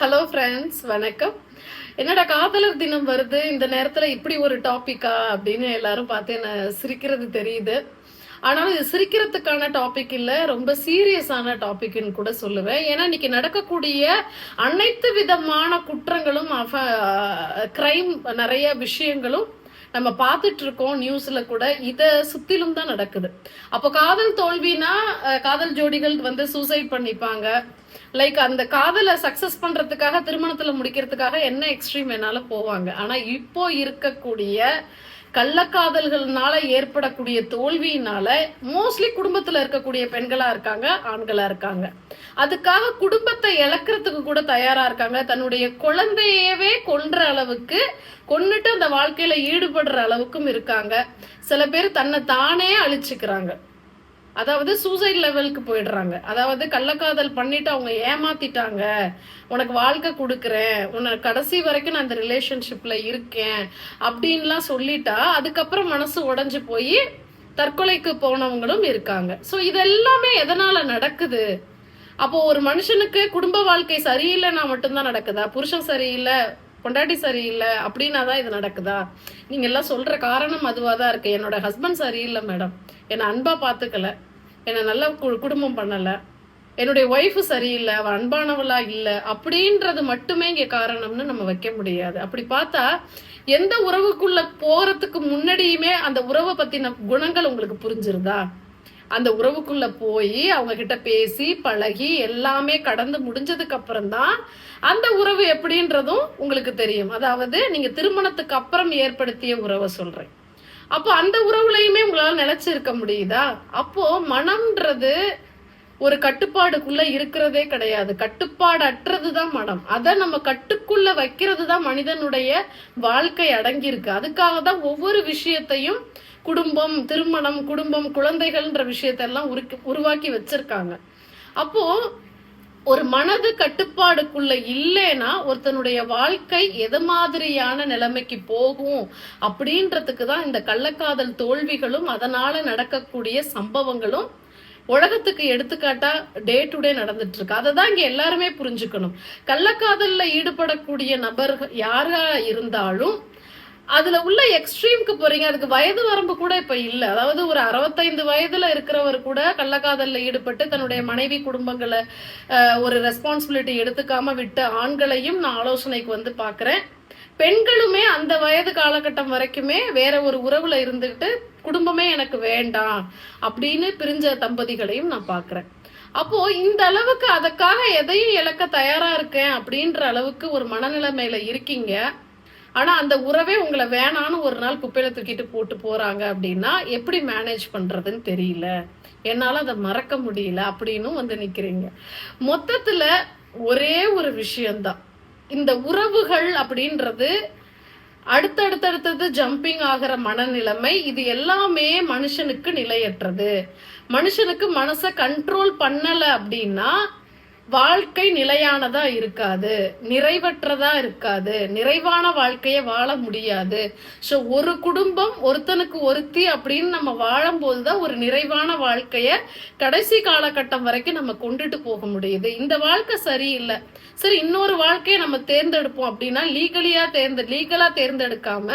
Hello friends வணக்கம். என்னடா காதலர் தினம் வருது? இந்த நேரத்துல இப்படி ஒரு டாபிக்கா அப்படின்னு எல்லாரும் பார்த்து என்ன சிரிக்கிறது தெரியுது. ஆனாலும் இது சிரிக்கிறதுக்கான டாபிக் இல்லை ரொம்ப சீரியஸான டாபிக்னு கூட சொல்லுவேன். ஏன்னா இன்னைக்கு நடக்கக்கூடிய அனைத்து விதமான குற்றங்களும் கிரைம் நிறைய விஷயங்களும் நம்ம பார்த்துட்டு இருக்கோம் நியூஸ்ல கூட இதை சுத்திலும் தான் நடக்குது. அப்போ காதல் தோல்வினா காதல் ஜோடிகள் வந்து சூசைட் பண்ணிப்பாங்க. லைக் அந்த காதலை சக்சஸ் பண்றதுக்காக திருமணத்துல முடிக்கிறதுக்காக என்ன எக்ஸ்ட்ரீம் வேணாலும் போவாங்க. ஆனா இப்போ இருக்கக்கூடிய கள்ளக்காதல்கள்னால ஏற்படக்கூடிய தோல்வியினால மோஸ்ட்லி குடும்பத்துல இருக்கக்கூடிய பெண்களா இருக்காங்க ஆண்களா இருக்காங்க. அதுக்காக குடும்பத்தை இழக்கிறதுக்கு கூட தயாரா இருக்காங்க. தன்னுடைய குழந்தையவே கொன்ற அளவுக்கு கொன்னுட்டு அந்த வாழ்க்கையில ஈடுபடுற அளவுக்கும் இருக்காங்க. சில பேர் தன்னை தானே அழிச்சுக்கிறாங்க. அதாவது சூசைட் லெவலுக்கு போயிடுறாங்க. அதாவது கள்ளக்காதல் பண்ணிட்டு அவங்க ஏமாத்திட்டாங்க. உனக்கு வாழ்க்கை கொடுக்குறேன். உன்னை கடைசி வரைக்கும் நான் இந்த ரிலேஷன்ஷிப்பில் இருக்கேன். அப்படின்லாம் சொல்லிட்டா அதுக்கப்புறம் மனசு உடஞ்சி போய் தற்கொலைக்கு போனவங்களும் இருக்காங்க. ஸோ இதெல்லாமே எதனால் நடக்குது? அப்போ ஒரு மனுஷனுக்கு குடும்ப வாழ்க்கை சரியில்லைன்னா மட்டும்தான் நடக்குதா? புருஷன் சரியில்லை பொண்டாட்டி சரியில்லை அப்படின்னா தான் இது நடக்குதா? நீங்க எல்லாம் சொல்ற காரணம் அதுவாக தான் இருக்கு. என்னோட ஹஸ்பண்ட் சரியில்லை மேடம் என்னை அன்பா பார்த்துக்கல என்னை நல்லா கு- குடும்பம் பண்ணல. என்னுடைய ஒய்ஃபு சரியில்லை அவள் அன்பானவளா இல்லை அப்படின்றது மட்டுமே இங்கே காரணம்னு நம்ம வைக்க முடியாது. அப்படி பார்த்தா எந்த உறவுக்குள்ள போறதுக்கு முன்னாடியுமே அந்த உறவை பத்தின குணங்கள் உங்களுக்கு புரிஞ்சிருதா? அந்த உறவுக்குள்ள போய் அவங்க கிட்ட பேசி பழகி எல்லாமே கடந்து முடிஞ்சதுக்கு அப்புறம் தான் அந்த உறவு எப்படின்றதும் உங்களுக்கு தெரியும். அதாவது நீங்க திருமணத்துக்கு அப்புறம் ஏற்படுத்திய உறவை சொல்றேன். அப்போ அந்த உறவுலையுமே உங்களால நிலைச்சு இருக்க முடியுதா? அப்போ மனம்ன்றது ஒரு கட்டுப்பாடுக்குள்ள இருக்கிறதே கிடையாது. கட்டுப்பாடு அற்றது தான் மனம். அதை நம்ம கட்டுக்குள்ள வைக்கிறது தான் மனிதனுடைய வாழ்க்கை அடங்கியிருக்கு. அதுக்காக தான் ஒவ்வொரு விஷயத்தையும் குடும்பம் திருமணம் குடும்பம் குழந்தைகள்ன்ற விஷயத்தெல்லாம் உருக்கு உருவாக்கி வச்சிருக்காங்க. அப்போ ஒரு மனது கட்டுப்பாடுக்குள்ள இல்லைன்னா ஒருத்தனுடைய வாழ்க்கை எது மாதிரியான நிலைமைக்கு போகும் அப்படின்றதுக்கு தான் இந்த கள்ளக்காதல் தோல்விகளும் அதனால நடக்கக்கூடிய சம்பவங்களும் உலகத்துக்கு எடுத்துக்காட்டா டே டு டே நடந்துட்டு இருக்கு அதை தான் இங்க எல்லாருமே புரிஞ்சுக்கணும். கள்ளக்காதல்ல ஈடுபடக்கூடிய நபர்கள் யாரா இருந்தாலும் அதுல உள்ள எக்ஸ்ட்ரீம்க்கு போறீங்க. அதுக்கு வயது வரம்பு கூட இப்ப இல்ல. அதாவது ஒரு அறுபத்தைந்து வயதுல இருக்கிறவர் கூட கள்ளக்காதல்ல ஈடுபட்டு தன்னுடைய மனைவி குடும்பங்களை ஒரு ரெஸ்பான்சிபிலிட்டி எடுத்துக்காம விட்ட ஆண்களையும் நான் ஆலோசனைக்கு வந்து பாக்குறேன். பெண்களுமே அந்த வயது காலகட்டம் வரைக்குமே வேற ஒரு உறவுல இருந்துகிட்டு குடும்பமே எனக்கு வேண்டாம் அப்படின்னு பிரிஞ்ச தம்பதிகளையும் நான் பாக்குறேன். அப்போ இந்த அளவுக்கு அதுக்காக எதையும் இழக்க தயாரா இருக்கேன் அப்படின்ற அளவுக்கு ஒரு மனநிலைமையில இருக்கீங்க. ஆனா அந்த உறவே உங்களை வேணான்னு ஒரு நாள் குப்பையில தூக்கிட்டு போட்டு போறாங்க அப்படின்னா எப்படி மேனேஜ் பண்றதுன்னு தெரியல. என்னால அதை மறக்க முடியல அப்படின்னும் வந்து நிக்கிறீங்க. மொத்தத்துல ஒரே ஒரு விஷயம்தான். இந்த உறவுகள் அப்படின்றது அடுத்தடுத்தடுத்தது ஜம்பிங் ஆகிற மனநிலைமை இது எல்லாமே மனுஷனுக்கு நிலையற்றது. மனுஷனுக்கு மனசை கண்ட்ரோல் பண்ணலை அப்படின்னா வாழ்க்கை நிலையானதா இருக்காது நிறைவற்றதா இருக்காது நிறைவான வாழ்க்கையை வாழ முடியாது. ஸோ ஒரு குடும்பம் ஒருத்தனுக்கு ஒருத்தி அப்படின்னு நம்ம வாழும்போது தான் ஒரு நிறைவான வாழ்க்கைய கடைசி காலகட்டம் வரைக்கும் நம்ம கொண்டுட்டு போக முடியுது. இந்த வாழ்க்கை சரியில்லை. சரி இன்னொரு வாழ்க்கையை நம்ம தேர்ந்தெடுப்போம் அப்படின்னா லீகலியா தேர்ந்து லீகலா தேர்ந்தெடுக்காம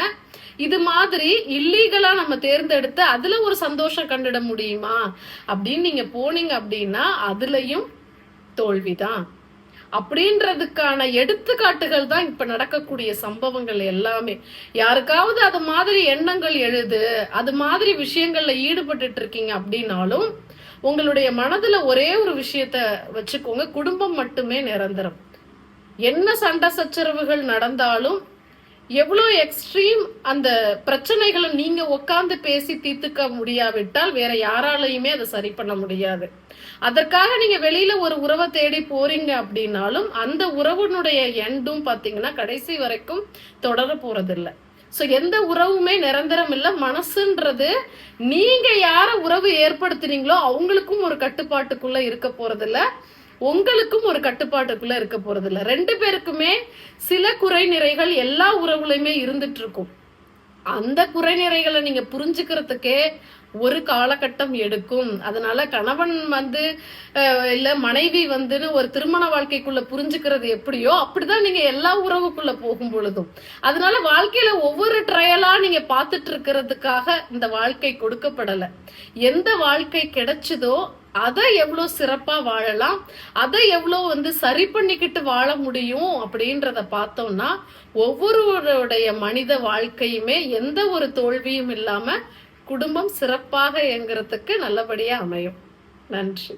இது மாதிரி இல்லீகலா நம்ம தேர்ந்தெடுத்து அதுல ஒரு சந்தோஷம் கண்டுட முடியுமா? அப்படின்னு நீங்க போனீங்க அப்படின்னா அதுலயும் தோல்விதான் அப்படின்றதுக்கான எடுத்துக்காட்டுகள் தான் இப்ப நடக்கக்கூடிய சம்பவங்கள் எல்லாமே. யாருக்காவது அது மாதிரி எண்ணங்கள் எழுது அது மாதிரி விஷயங்கள்ல ஈடுபட்டு இருக்கீங்க அப்படின்னாலும் உங்களுடைய மனதுல ஒரே ஒரு விஷயத்த வச்சுக்கோங்க குடும்பம் மட்டுமே நிரந்தரம். என்ன சண்டை சச்சரவுகள் நடந்தாலும் எவ்வளோ எக்ஸ்ட்ரீம் அந்த பிரச்சனைகளை நீங்க உட்காந்து பேசி தீர்த்துக்க முடியாவிட்டால் வேற யாராலையுமே அதை சரி பண்ண முடியாது. அதற்காக நீங்க வெளியில ஒரு உறவை தேடி போறீங்க அப்படின்னாலும் அந்த உறவுனுடைய எண்டும் பாத்தீங்கன்னா கடைசி வரைக்கும் தொடர போறதில்லை. ஸோ எந்த உறவுமே நிரந்தரம் இல்லை. மனசுன்றது நீங்க யார உறவு ஏற்படுத்துனீங்களோ அவங்களுக்கும் ஒரு கட்டுப்பாட்டுக்குள்ள இருக்க போறதில்லை. உங்களுக்கும் ஒரு கட்டுப்பாட்டுக்குள்ள இருக்க போறது இல்லை ரெண்டு பேருக்குமே சில குறை நிறைகள் எல்லா உறவுலையுமே இருந்துட்டு இருக்கும். அந்த குறைநிறைகளை நீங்க புரிஞ்சுக்கிறதுக்கே ஒரு காலகட்டம் எடுக்கும். அதனால கணவன் வந்து இல்ல மனைவி வந்துன்னு ஒரு திருமண வாழ்க்கைக்குள்ள புரிஞ்சுக்கிறது எப்படியோ அப்படிதான் நீங்க எல்லா உறவுக்குள்ள போகும் பொழுதும். அதனால வாழ்க்கையில ஒவ்வொரு ட்ரையலா நீங்க பார்த்துட்டு இருக்கிறதுக்காக இந்த வாழ்க்கை கொடுக்கப்படல. எந்த வாழ்க்கை கிடைச்சதோ அதை எவ்வளோ சிறப்பாக வாழலாம் அதை எவ்வளோ வந்து சரி பண்ணிக்கிட்டு வாழ முடியும் அப்படின்றத பார்த்தோம்னா ஒவ்வொருவருடைய மனித வாழ்க்கையுமே எந்த ஒரு தோல்வியும் இல்லாமல் குடும்பம் சிறப்பாக இயங்குறதுக்கு நல்லபடியாக அமையும். நன்றி.